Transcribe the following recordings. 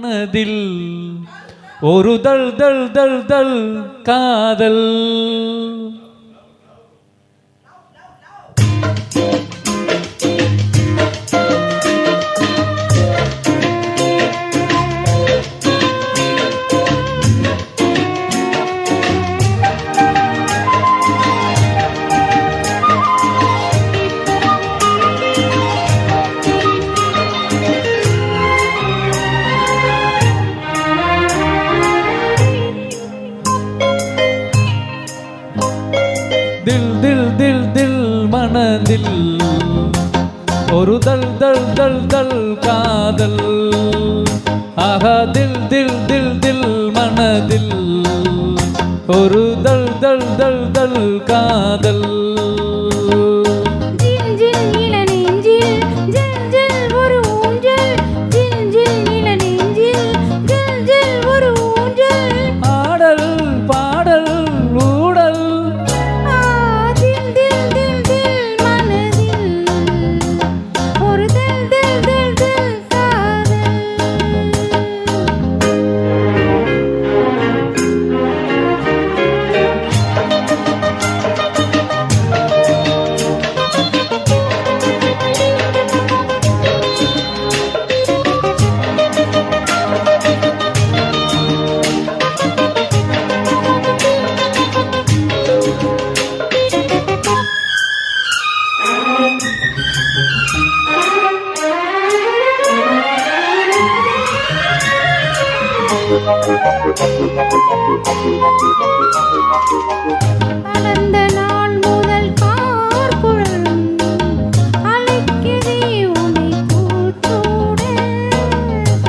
மனதில் ஒரு தள் தள் தள் தள் காதல். மனதில் ஒரு தல் தல் தல் தல் காதல். ஆஹா தில் தில் தில் தில் மனதில் ஒரு தல் தல் தல் தல் காதல்.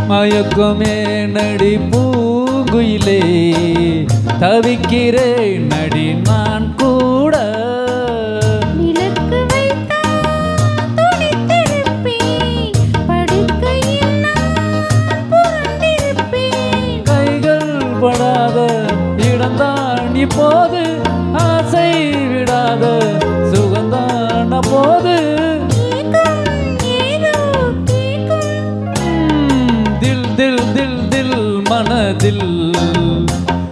மயக்கமே நடி பூங்குயிலே தவிக்கிறேன் நடி நான் ஆசை விடாத சுகந்தான போது. தில் தில் தில் தில் மனதில்.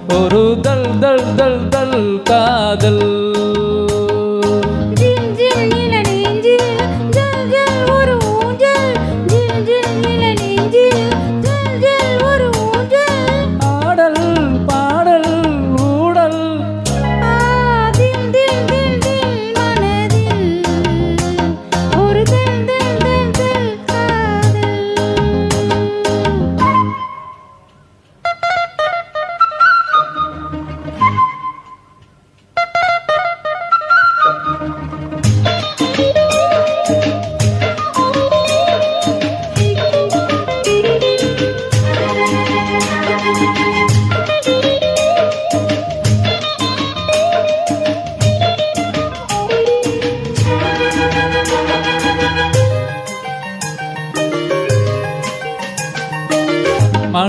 ஒரு தல் தல் தல் தல் காதல்.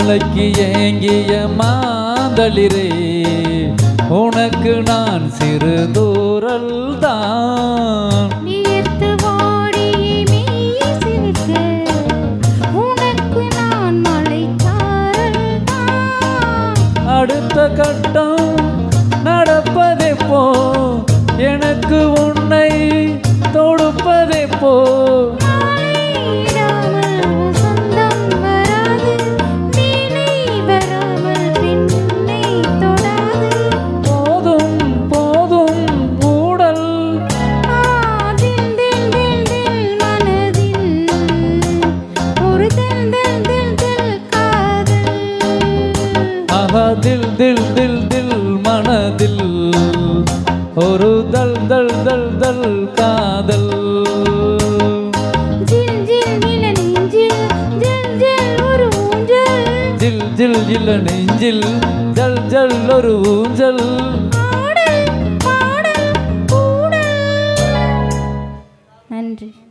மலைக்கு ஏங்கிய மாந்தளிரே உனக்கு நான் சிறு தூரல் தான். அடுத்த கட்டம் நடப்பதெப்போ எனக்கு உன்னை தொடுப்பதெப்போ நாளையிடாமல் ஆஹா தில் தில் தில் தில் மனதில் ஒரு தல் தல் தல் தல் காதல் ஜில் ஜில் இளநெஞ்சில் ஜில் ஜில் ஒரு ஊஞ்சல் ஜில்